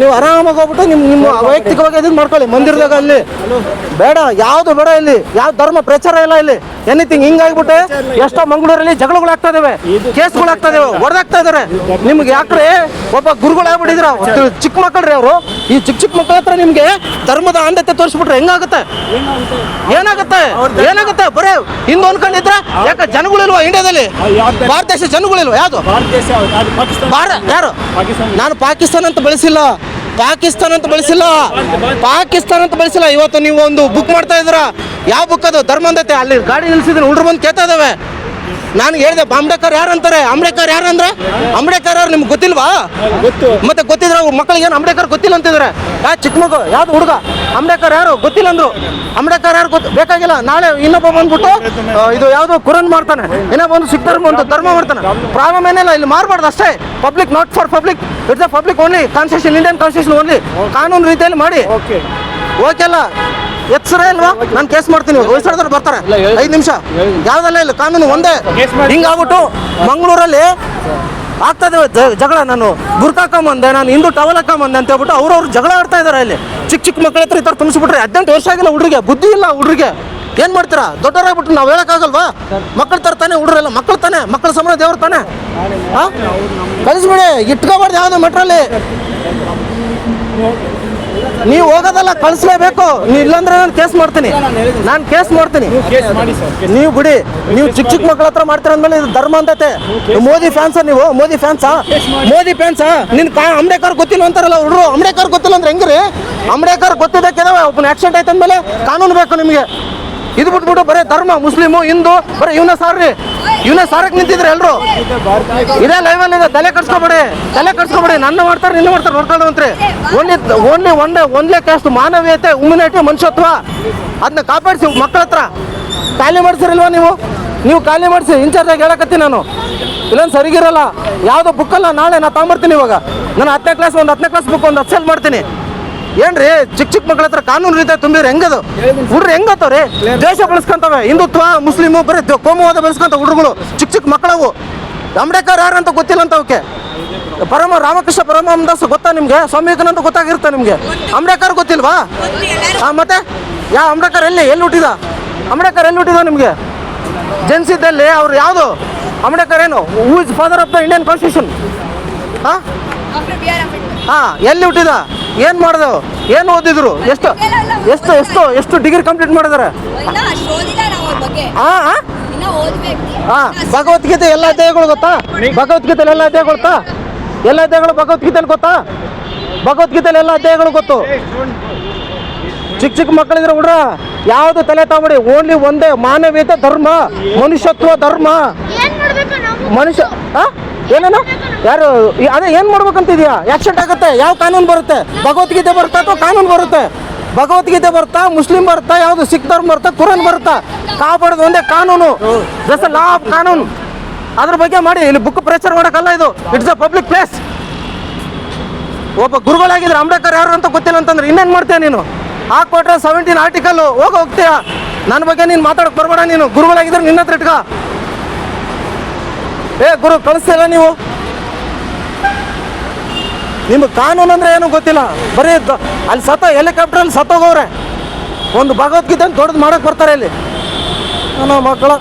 ನೀವು ಆರಾಮಾಗಿ ಹೋಗ್ಬಿಟ್ಟು ನಿಮ್ ನಿಮ್ಮ ವೈಯಕ್ತಿಕವಾಗಿ ಇದನ್ನ ಮಾಡ್ಕೊಳ್ಳಿ. ಮಂದಿರದಾಗ ಅಲ್ಲಿ ಬೇಡ ಯಾವ್ದು ಬೇಡ ಇಲ್ಲಿ. ಯಾವ ಧರ್ಮ ಪ್ರಚಾರ ಇಲ್ಲ ಇಲ್ಲಿ. ಎನಿಥಿಂಗ್ ಹಿಂಗಾಗ್ಬಿಟ್ಟೆ ಎಷ್ಟೋ ಮಂಗಳೂರಲ್ಲಿ ಜಗಳಗಳು ಆಗ್ತಾ ಇದಾವೆ. ಕೇಸ್ಗಳು ಆಗ್ತಾ ಇದಾವೆ. ಹೊಡೆದಾಗ್ತಾ ಇದಾರೆ. ನಿಮ್ಗೆ ಯಾಕ್ರೆ ಒಬ್ಬ ಗುರುಗಳು ಆಗ್ಬಿಟ್ಟಿದ್ರ? ಚಿಕ್ಕ ಮಕ್ಕಳ್ರಿ ಅವರು. ಈ ಚಿಕ್ಕ ಚಿಕ್ಕ ಮಕ್ಕಳ ಹತ್ರ ನಿಮ್ಗೆ ಧರ್ಮದ ಅಂಧತೆ ತೋರಿಸ್ಬಿಟ್ರೆ ಹೆಂಗಾಗುತ್ತೆ? ಏನಾಗುತ್ತೆ? ಏನಾಗುತ್ತೆ? ಬರೇ ಹಿಂದೂ ಅನ್ಕೊಂಡಿದ್ರೆ ಯಾಕ ಜನಗಳಿಲ್ವ ಇಂಡಿಯಾದಲ್ಲಿ? ಭಾರತ ದೇಶ ಜನಗಳಿಲ್ವ ಯಾವ್ದು? ಭಾರ ಯಾರು? ನಾನು ಪಾಕಿಸ್ತಾನ ಅಂತ ಬಳಸಿಲ್ಲ. ಪಾಕಿಸ್ತಾನ ಅಂತ ಬಳಸಿಲ್ಲ. ಪಾಕಿಸ್ತಾನ ಅಂತ ಬಳಸಿಲ್ಲ. ಇವತ್ತು ನೀವು ಒಂದು ಬುಕ್ ಮಾಡ್ತಾ ಇದ್ರ ಯಾವ ಬುಕ್ ಅದು? ಧರ್ಮಂಧತೆ. ಅಲ್ಲಿ ಗಾಡಿ ನಿಲ್ಸಿದ್ರೆ ಹುಡ್ರು ಬಂದು ಕೇಳ್ತಾ ಇದಾವೆ. ನಾನು ಹೇಳಿದೆ ಅಂಬೇಡ್ಕರ್ ಯಾರು ಅಂತಾರೆ? ಅಂಬೇಡ್ಕರ್ ಯಾರು ಅಂದ್ರೆ? ಅಂಬೇಡ್ಕರ್ ಅವ್ರು ನಿಮ್ಗೆ ಗೊತ್ತಿಲ್ವಾ? ಗೊತ್ತು. ಮತ್ತೆ ಗೊತ್ತಿದ್ರೆ ಅವ್ರ ಮಕ್ಕಳಿಗೆ ಏನು ಅಂಬೇಡ್ಕರ್ ಗೊತ್ತಿಲ್ಲ ಅಂತಿದ್ದಾರೆ. ಯಾ ಚಿಕ್ಕ ಮಗು ಯಾವ್ದು ಹುಡುಗ? ಅಂಬೇಡ್ಕರ್ ಯಾರು? ಗೊತ್ತಿಲ್ಲ ಅಂದ್ರು. ಅಂಬೇಡ್ಕರ್ ಯಾರು ಗೊತ್ತು ಬೇಕಾಗಿಲ್ಲ. ನಾಳೆ ಇನ್ನೊಬ್ಬ ಬಂದ್ಬಿಟ್ಟು ಇದು ಯಾವುದು ಕುರನ್ ಮಾಡ್ತಾನೆ. ಇನ್ನೊಬ್ಬ ಒಂದು ಸಿಖ್ ಧರ್ಮ ಒಂದು ಧರ್ಮ ಮಾಡ್ತಾನೆ. ಪ್ರಾಬ್ಲಮ್ ಏನಿಲ್ಲ ಇಲ್ಲಿ ಮಾಡಬಾರ್ದು ಅಷ್ಟೇ. Public not for public it's a public only constitution Indian constitution only ಕಾನೂನು ರೀತಿಯಲ್ಲಿ ಮಾಡಿ. ಓಕೆ ಓಕೆ ಅಲ್ಲ? ಎತ್ಸರ ಇಲ್ವಾ? ನಾನು ಕೇಸ್ ಮಾಡ್ತೀನಿ ವಯಸ್ಸಾದವ್ರು ಬರ್ತಾರೆ. ಐದು ನಿಮಿಷ. ಯಾವ್ದಲ್ಲ ಇಲ್ಲ ಕಾನೂನು ಒಂದೇ. ಹಿಂಗಾಗ್ಬಿಟ್ಟು ಮಂಗಳೂರಲ್ಲಿ ಆಗ್ತದೆ ಜಗಳ. ನಾನು ಗುರ್ಕಾಕೊಂಬಂದೆ ನಾನು ಹಿಂದೂ ಟವಲ್ ಹಾಕೊಂಬಂದೆ ಅಂತ ಹೇಳ್ಬಿಟ್ಟು ಅವ್ರವ್ರು ಜಗಳ ಆಡ್ತಾ ಇದಾರೆ ಇಲ್ಲಿ ಚಿಕ್ಕ ಚಿಕ್ಕ ಮಕ್ಕಳ ಹತ್ರ ಈ ಥರ ತುಂಬಿಸ್ಬಿಟ್ರೆ ಹದಿನೆಂಟು ವರ್ಷ ಆಗಿಲ್ಲ ಹುಡುಗಿಗೆ ಬುದ್ಧಿ ಇಲ್ಲ ಹುಡುಗಿಗೆ ಏನ್ ಮಾಡ್ತೀರಾ? ದೊಡ್ಡವರಾಗ್ಬಿಟ್ಟು ನಾವು ಹೇಳಕ್ಕಾಗಲ್ವಾ? ಮಕ್ಕಳ ತರ ತಾನೆ ಹುಡುಗರೆಲ್ಲ ಮಕ್ಕಳು ತಾನೆ ಮಕ್ಕಳ ಸಮಾನ ದೇವ್ರು ತಾನೆ? ಹಾಂ ಕಳಿಸ್ಬಿಡಿ ಇಟ್ಕೋಬಾರ್ದು ಯಾವ್ದು ಮೆಟ್ರಲ್ಲಿ. ನೀವು ಹೋಗೋದಲ್ಲ ಕಳಿಸ್ಲೇಬೇಕು. ನೀವು ಇಲ್ಲಾಂದ್ರೆ ನಾನು ಕೇಸ್ ಮಾಡ್ತೀನಿ. ನಾನು ಕೇಸ್ ಮಾಡ್ತೀನಿ. ನೀವು ಬಿಡಿ. ನೀವು ಚಿಕ್ಕ ಚಿಕ್ಕ ಮಕ್ಕಳ ಹತ್ರ ಮಾಡ್ತೀರ ಅಂದ್ಮೇಲೆ ಇದು ಧರ್ಮ ಅಂತತೆ ಮೋದಿ ಫ್ಯಾನ್ಸಾ ನೀವು? ಮೋದಿ ಫ್ಯಾನ್ಸಾ ಮೋದಿ ಫ್ಯಾನ್ಸ್ ನಿನ್ ಕಾ ಅಂಬೇಡ್ಕರ್ ಗೊತ್ತಿಲ್ಲ ಅಂತಾರಲ್ಲ ಹುಡುಗರು ಅಂಬೇಡ್ಕರ್ ಗೊತ್ತಿಲ್ಲ ಅಂದ್ರೆ ಹೆಂಗ್ರಿ? ಅಂಬೇಡ್ಕರ್ ಗೊತ್ತಿದ್ದಕ್ಕೆ ಒಬ್ಬನ ಆಕ್ಸಿಡೆಂಟ್ ಆಯ್ತು ಅಂದ್ಮೇಲೆ ಕಾನೂನು ಬೇಕು ನಿಮಗೆ. ಇದು ಬಿಟ್ಬಿಟ್ಟು ಬರೇ ಧರ್ಮ, ಮುಸ್ಲಿಮು, ಹಿಂದೂ, ಬರೀ ಇವನ ಸಾರ್ರಿ. ಇವನ ಸಾರಕ್ಕೆ ನಿಂತಿದ್ರೆ ಎಲ್ರು? ಇದೇ ಲೈವಲ್ಲಿ ಇದೆ, ತಲೆ ಕಟ್ಸ್ಕೊಬೇಡಿ ತಲೆ ಕಟ್ಸ್ಕೊಬೇಡಿ ನನ್ನ ಮಾಡ್ತಾರೆ, ನಿನ್ನ ಮಾಡ್ತಾರೆ ನೋಡ್ಕೊಂಡು ಅಂತ್ರಿ ಓನ್ಲಿ ಓನ್ಲಿ ಒಂದೇ ಒಂದೇ ಕಾಸ್ಟ್ ಮಾನವೀಯತೆ ಹ್ಯುಮಿನಿಟಿ ಮನುಷ್ಯತ್ವ. ಅದನ್ನ ಕಾಪಾಡಿಸಿ ಮಕ್ಕಳ ಹತ್ರ. ಖಾಲಿ ಮಾಡಿಸಿರಲ್ವಾ ನೀವು? ನೀವು ಖಾಲಿ ಮಾಡಿಸಿ ಇನ್ಚಾರ್ಜ್ ಆಗಿ ಹೇಳಕತ್ತೀನಿ ನಾನು. ಇಲ್ಲೊಂದು ಸರಿಗಿರಲ್ಲ. ಯಾವುದೋ ಬುಕ್ಕಲ್ಲ ನಾಳೆ ನಾ ತಗೊಂಬರ್ತೀನಿ ಇವಾಗ. ನಾನು ಹತ್ತನೇ ಕ್ಲಾಸ್ ಒಂದು ಹತ್ತನೇ ಕ್ಲಾಸ್ ಬುಕ್ ಒಂದು ಸೆಲ್ ಮಾಡ್ತೀನಿ. ಏನ್ರಿ? ಚಿಕ್ಕ ಚಿಕ್ಕ ಮಕ್ಕಳ ಹತ್ರ ಕಾನೂನು ರೀತಿ ತುಂಬಿರಿ ಹೆಂಗದು? ಹುಡ್ರು ಹೆಂಗತ್ತವ್ರಿ ದೇಶ ಬೆಳೆಸ್ಕೊಂತವೆ ಹಿಂದುತ್ವ ಮುಸ್ಲಿಮು ಬರೀ ಕೋಮವಾದ ಬೆಳೆಸ್ಕೊಂತ ಹುಡುಗರು ಚಿಕ್ಕ ಚಿಕ್ಕ ಮಕ್ಕಳವು ಅಂಬೇಡ್ಕರ್ ಯಾರು ಅಂತ ಗೊತ್ತಿಲ್ಲ ಅಂತ ಅವಕ್ಕೆ ಪರಮ ರಾಮಕೃಷ್ಣ ಪರಮದಾಸ್ ಗೊತ್ತಾ ನಿಮ್ಗೆ? ಸ್ವಾಮಿ ವಿವೇಕಾನಂದ ಗೊತ್ತಾಗಿರುತ್ತೆ ನಿಮ್ಗೆ? ಅಂಬೇಡ್ಕರ್ ಗೊತ್ತಿಲ್ವಾ? ಆ, ಮತ್ತೆ? ಯಾ ಅಂಬೇಡ್ಕರ್ ಎಲ್ಲಿ ಎಲ್ಲಿ ಹುಟ್ಟಿದ? ಅಂಬೇಡ್ಕರ್ ಎಲ್ಲಿ ಹುಟ್ಟಿದ ನಿಮ್ಗೆ? ಜನಿಸಿದ್ದಲ್ಲಿ ಅವ್ರು ಯಾವುದು? ಅಂಬೇಡ್ಕರ್ ಏನು? Who is father of the Indian constitution ಹಾಂ ಹಾ ಎಲ್ಲಿ ಹುಟ್ಟಿದ? ಏನ್ ಮಾಡ್ದವು ಏನು ಓದಿದ್ರು? ಎಷ್ಟು ಎಷ್ಟು ಎಷ್ಟು ಎಷ್ಟು ಡಿಗ್ರಿ ಕಂಪ್ಲೀಟ್ ಮಾಡಿದಾರೆ? ಇನ್ನ ಅಷ್ಟು ಓದಿಲ್ಲ ನಾವು ಬಗ್ಗೆ. ಹಾ ಹಾ ಇನ್ನ ಓದ್ಬೇಕು. ಹಾ ಭಗವದ್ಗೀತೆ ಎಲ್ಲ ಅಧ್ಯಾಯಗಳು ಗೊತ್ತಾ? ಭಗವದ್ಗೀತೆಲಿ ಎಲ್ಲ ಅಧ್ಯಾಯ ಗೊತ್ತಾ? ಎಲ್ಲ ಅಧ್ಯಾಯಗಳು ಭಗವದ್ಗೀತೆಲಿ ಗೊತ್ತಾ? ಭಗವದ್ಗೀತೆಲಿ ಎಲ್ಲ ಅಧ್ಯಾಯಗಳು ಗೊತ್ತು. ಚಿಕ್ಕ ಚಿಕ್ಕ ಮಕ್ಕಳಿದ್ರೆ ಹುಡ್ರ ಯಾವುದು ತಲೆ ತಗೊಬಿಡಿ ಓನ್ಲಿ ಒಂದೇ ಮಾನವೀಯತೆ ಧರ್ಮ ಮನುಷ್ಯತ್ವ ಧರ್ಮ. ಮನುಷ್ಯ ಆ? ಏನೇನು? ಯಾರು ಅದೇ ಏನು ಮಾಡ್ಬೇಕಂತಿದ್ಯಾ? ಆಕ್ಸಿಡೆಂಟ್ ಆಗುತ್ತೆ, ಯಾವ ಕಾನೂನು ಬರುತ್ತೆ? ಭಗವದ್ಗೀತೆ ಬರುತ್ತಾ ಅಥವಾ ಕಾನೂನು ಬರುತ್ತೆ? ಭಗವದ್ಗೀತೆ ಬರ್ತಾ ಮುಸ್ಲಿಂ ಬರ್ತಾ ಯಾವುದು ಸಿಖ್ ಧರ್ಮ ಬರ್ತಾ ಕುರಾನ್ ಬರ್ತಾ ಕಾಪಾಡೋದು ಒಂದೇ ಕಾನೂನು. ಜಸ್ಟ್ ಲಾ ಆಫ್ ಕಾನೂನು. ಅದ್ರ ಬಗ್ಗೆ ಮಾಡಿ, ಇಲ್ಲಿ ಬುಕ್ ಪ್ರಚಾರ ಮಾಡೋಕ್ಕಲ್ಲ ಇದು. ಇಟ್ಸ್ ಅ ಪಬ್ಲಿಕ್ ಪ್ಲೇಸ್ ಒಬ್ಬ ಗುರುಗಳಾಗಿದ್ರೆ ಅಂಬೇಡ್ಕರ್ ಯಾರು ಅಂತ ಗೊತ್ತಿಲ್ಲ ಅಂತಂದ್ರೆ ಇನ್ನೇನು ಮಾಡ್ತೀಯ ನೀನು? ಹಾಕ್ಕೊಟ್ರೆ ಸೆವೆಂಟೀನ್ ಆರ್ಟಿಕಲ್ ಹೋಗ ಹೋಗ್ತೀಯ? ನನ್ನ ಬಗ್ಗೆ ನೀನು ಮಾತಾಡಕ್ ಬರಬೇಡ ನೀನು. ಗುರುಗಳಾಗಿದ್ರೆ ನಿನ್ನ ಹತ್ರ ಇಟ್ಕ. ಏ ಗುರು ಕಳಿಸ್ತೀರ ನೀವು? ನಿಮ್ಗೆ ಕಾನೂನು ಅಂದ್ರೆ ಏನು ಗೊತ್ತಿಲ್ಲ? ಬರೀ ಅಲ್ಲಿ ಸತ್ತ ಹೆಲಿಕಾಪ್ಟ್ರಲ್ಲಿ ಸತ್ತೋಗವ್ರೆ. ಒಂದು ಭಗವದ್ಗೀತೆ ದೊಡ್ಡದು ಮಾಡೋಕೆ ಬರ್ತಾರೆ ಇಲ್ಲಿ. ನನ್ನ ಮಕ್ಕಳ